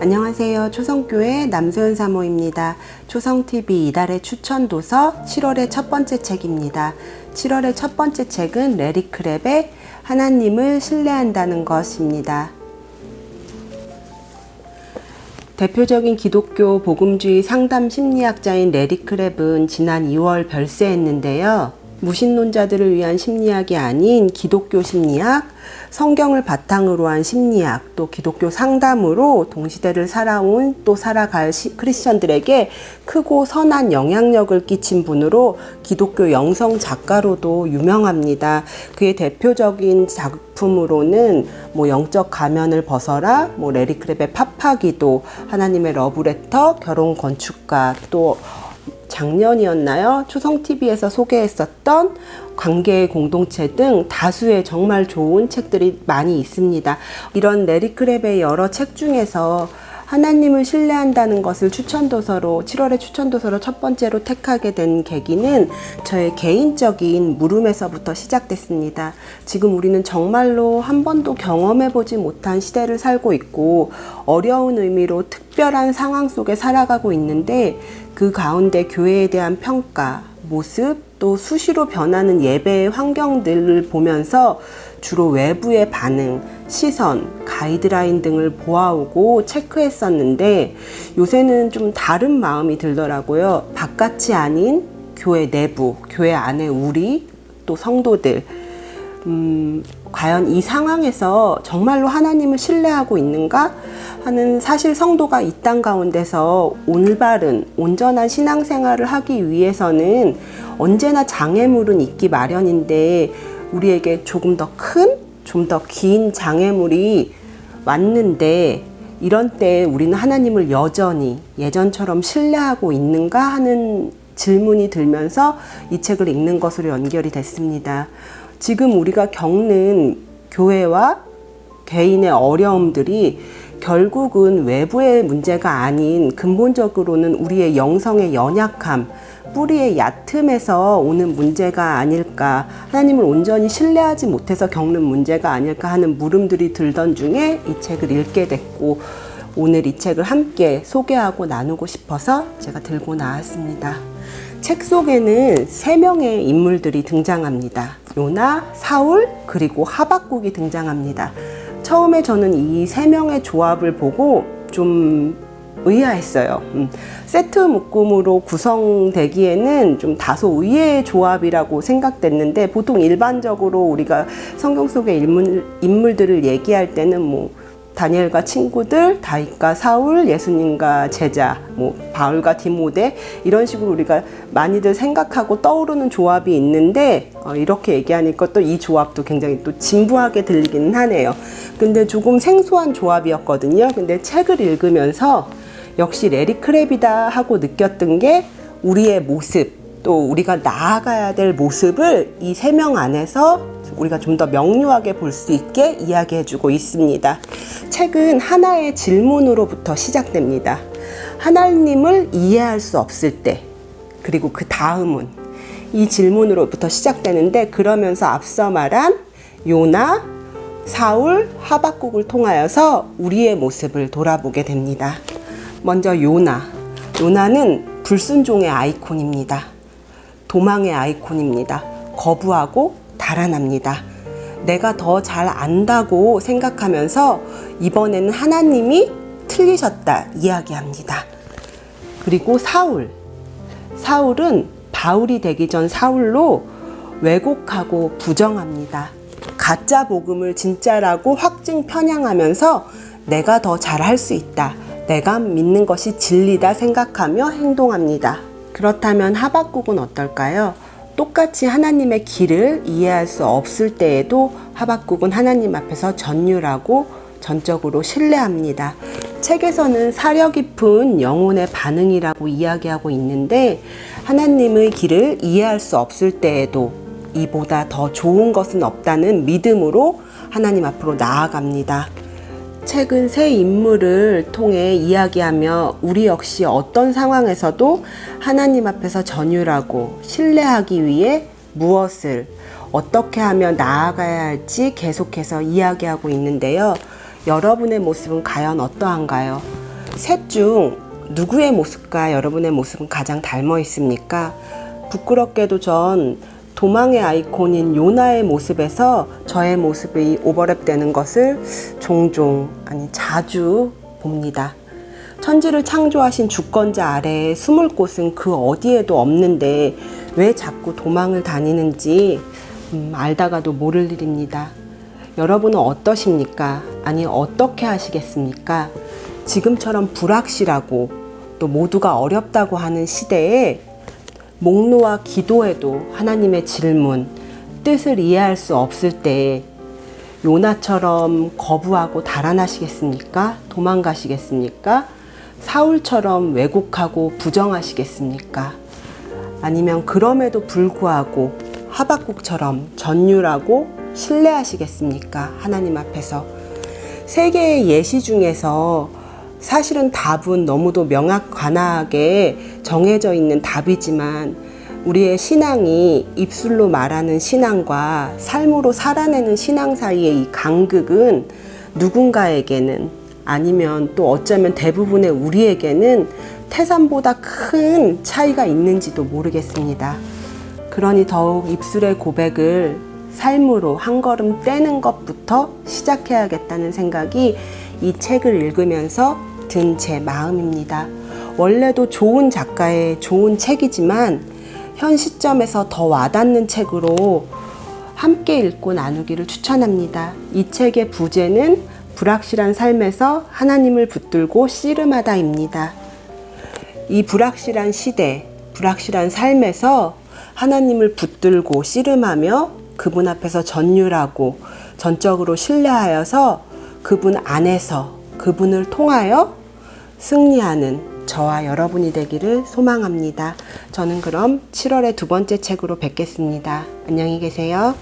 안녕하세요. 초성교회 남소연 사모입니다. 초성TV 이달의 추천 도서 7월의 첫 번째 책입니다. 7월의 첫 번째 책은 레리 크랩의 하나님을 신뢰한다는 것입니다. 대표적인 기독교 복음주의 상담 심리학자인 레리 크랩은 지난 2월 별세했는데요. 무신론자들을 위한 심리학이 아닌 기독교 심리학, 성경을 바탕으로 한 심리학, 또 기독교 상담으로 동시대를 살아온 또 살아갈 시- 크리스천들에게 크고 선한 영향력을 끼친 분으로 기독교 영성 작가로도 유명합니다. 그의 대표적인 작품으로는 뭐 영적 가면을 벗어라, 뭐 레리 크랩의 파파기도, 하나님의 러브레터, 결혼 건축가, 또 작년이었나요? 초성TV에서 소개했었던 관계의 공동체 등 다수의 정말 좋은 책들이 많이 있습니다. 이런 레리 크랩의 여러 책 중에서 하나님을 신뢰한다는 것을 추천도서로 7월의 추천도서로 첫 번째로 택하게 된 계기는 저의 개인적인 물음에서부터 시작됐습니다. 지금 우리는 정말로 한 번도 경험해보지 못한 시대를 살고 있고 어려운 의미로 특별한 상황 속에 살아가고 있는데 그 가운데 교회에 대한 평가, 모습, 또 수시로 변하는 예배의 환경들을 보면서 주로 외부의 반응, 시선, 가이드라인 등을 보아오고 체크했었는데 요새는 좀 다른 마음이 들더라고요. 바깥이 아닌 교회 내부, 교회 안에 우리, 또 성도들, 음, 과연 이 상황에서 정말로 하나님을 신뢰하고 있는가 하는 사실 성도가 이 땅 가운데서 올바른 온전한 신앙생활을 하기 위해서는 언제나 장애물은 있기 마련인데 우리에게 조금 더 큰, 좀 더 긴 장애물이 왔는데 이런 때 우리는 하나님을 여전히 예전처럼 신뢰하고 있는가 하는 질문이 들면서 이 책을 읽는 것으로 연결이 됐습니다. 지금 우리가 겪는 교회와 개인의 어려움들이 결국은 외부의 문제가 아닌 근본적으로는 우리의 영성의 연약함, 뿌리의 얕음에서 오는 문제가 아닐까, 하나님을 온전히 신뢰하지 못해서 겪는 문제가 아닐까 하는 물음들이 들던 중에 이 책을 읽게 됐고, 오늘 이 책을 함께 소개하고 나누고 싶어서 제가 들고 나왔습니다. 책 속에는 세 명의 인물들이 등장합니다. 요나, 사울, 그리고 하박국이 등장합니다. 처음에 저는 이 세 명의 조합을 보고 좀 의아했어요. 음, 세트 묶음으로 구성되기에는 좀 다소 의외의 조합이라고 생각됐는데 보통 일반적으로 우리가 성경 속의 인물, 인물들을 얘기할 때는 뭐 다니엘과 친구들, 다윗과 사울, 예수님과 제자, 뭐 바울과 디모데 이런 식으로 우리가 많이들 생각하고 떠오르는 조합이 있는데 어, 이렇게 얘기하니까 또 이 조합도 굉장히 또 진부하게 들리기는 하네요. 근데 조금 생소한 조합이었거든요. 근데 책을 읽으면서 역시 레리 크랩이다 하고 느꼈던 게 우리의 모습 또 우리가 나아가야 될 모습을 이 세 명 안에서 우리가 좀 더 명료하게 볼 수 있게 이야기해주고 있습니다. 책은 하나의 질문으로부터 시작됩니다. 하나님을 이해할 수 없을 때, 그리고 그 다음은 이 질문으로부터 시작되는데 그러면서 앞서 말한 요나, 사울, 하박국을 통하여서 우리의 모습을 돌아보게 됩니다. 먼저 요나. 요나는 불순종의 아이콘입니다. 도망의 아이콘입니다. 거부하고 달아납니다. 내가 더 잘 안다고 생각하면서 이번에는 하나님이 틀리셨다 이야기합니다. 그리고 사울. 사울은 바울이 되기 전 사울로 왜곡하고 부정합니다. 가짜 복음을 진짜라고 확증 편향하면서 내가 더 잘할 수 있다. 내가 믿는 것이 진리다 생각하며 행동합니다. 그렇다면 하박국은 어떨까요? 똑같이 하나님의 길을 이해할 수 없을 때에도 하박국은 하나님 앞에서 전율하고 전적으로 신뢰합니다. 책에서는 사려 깊은 영혼의 반응이라고 이야기하고 있는데 하나님의 길을 이해할 수 없을 때에도 이보다 더 좋은 것은 없다는 믿음으로 하나님 앞으로 나아갑니다. 책은 새 인물을 통해 이야기하며 우리 역시 어떤 상황에서도 하나님 앞에서 전율하고 신뢰하기 위해 무엇을 어떻게 하면 나아가야 할지 계속해서 이야기하고 있는데요. 여러분의 모습은 과연 어떠한가요? 셋 중 누구의 모습과 여러분의 모습은 가장 닮아 있습니까? 부끄럽게도 전 도망의 아이콘인 요나의 모습에서 저의 모습이 오버랩되는 것을 종종, 아니 자주 봅니다. 천지를 창조하신 주권자 아래에 숨을 곳은 그 어디에도 없는데 왜 자꾸 도망을 다니는지 음, 알다가도 모를 일입니다. 여러분은 어떠십니까? 아니, 어떻게 하시겠습니까? 지금처럼 불확실하고 또 모두가 어렵다고 하는 시대에 목노와 기도에도 하나님의 질문, 뜻을 이해할 수 없을 때 요나처럼 거부하고 달아나시겠습니까? 도망가시겠습니까? 사울처럼 왜곡하고 부정하시겠습니까? 아니면 그럼에도 불구하고 하박국처럼 전율하고 신뢰하시겠습니까? 하나님 앞에서 세 개의 예시 중에서 사실은 답은 너무도 명확관하게 정해져 있는 답이지만 우리의 신앙이 입술로 말하는 신앙과 삶으로 살아내는 신앙 사이의 이 간극은 누군가에게는 아니면 또 어쩌면 대부분의 우리에게는 태산보다 큰 차이가 있는지도 모르겠습니다. 그러니 더욱 입술의 고백을 삶으로 한 걸음 떼는 것부터 시작해야겠다는 생각이 이 책을 읽으면서 든 제 마음입니다. 원래도 좋은 작가의 좋은 책이지만 현 시점에서 더 와닿는 책으로 함께 읽고 나누기를 추천합니다. 이 책의 부제는 불확실한 삶에서 하나님을 붙들고 씨름하다입니다. 이 불확실한 시대, 불확실한 삶에서 하나님을 붙들고 씨름하며 그분 앞에서 전율하고 전적으로 신뢰하여서 그분 안에서 그분을 통하여 승리하는 저와 여러분이 되기를 소망합니다. 저는 그럼 7월의 두 번째 책으로 뵙겠습니다. 안녕히 계세요.